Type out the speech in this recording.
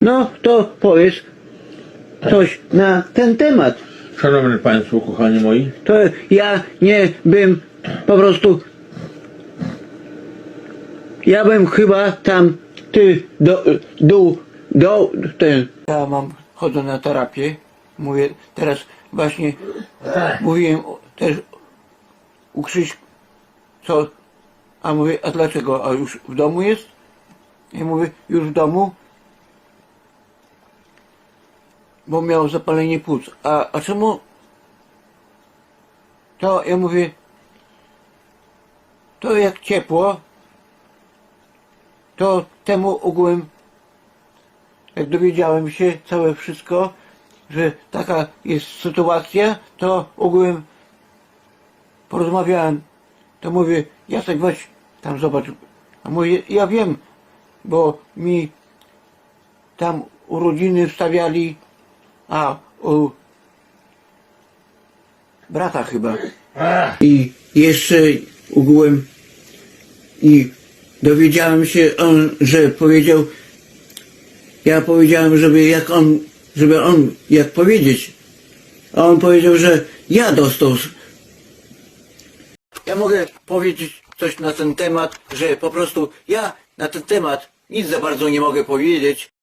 No, to powiedz coś na ten temat. Szanowni Państwo, kochani moi, To ja nie bym po prostu. Ja bym chyba tam ty do dół do ten. Ja mam chodzę na terapię. Mówię teraz właśnie mówiłem o- też u Krzyś co a mówię, a dlaczego? A już w domu jest? Ja mówię, już w domu? Bo miał zapalenie płuc. A, a czemu? To ja mówię, to jak ciepło, to temu ogółem, jak dowiedziałem się całe wszystko, że taka jest sytuacja, to ogółem porozmawiałem, to mówię, Jacek weź tam zobacz, a mówię, ja wiem, bo mi tam urodziny wstawiali, a u brata chyba. I jeszcze ogółem i dowiedziałem się on, że powiedział ja powiedziałem, żeby jak on żeby on jak powiedzieć a on powiedział, że ja dostał ja mogę powiedzieć coś na ten temat, że po prostu ja na ten temat nic za bardzo nie mogę powiedzieć,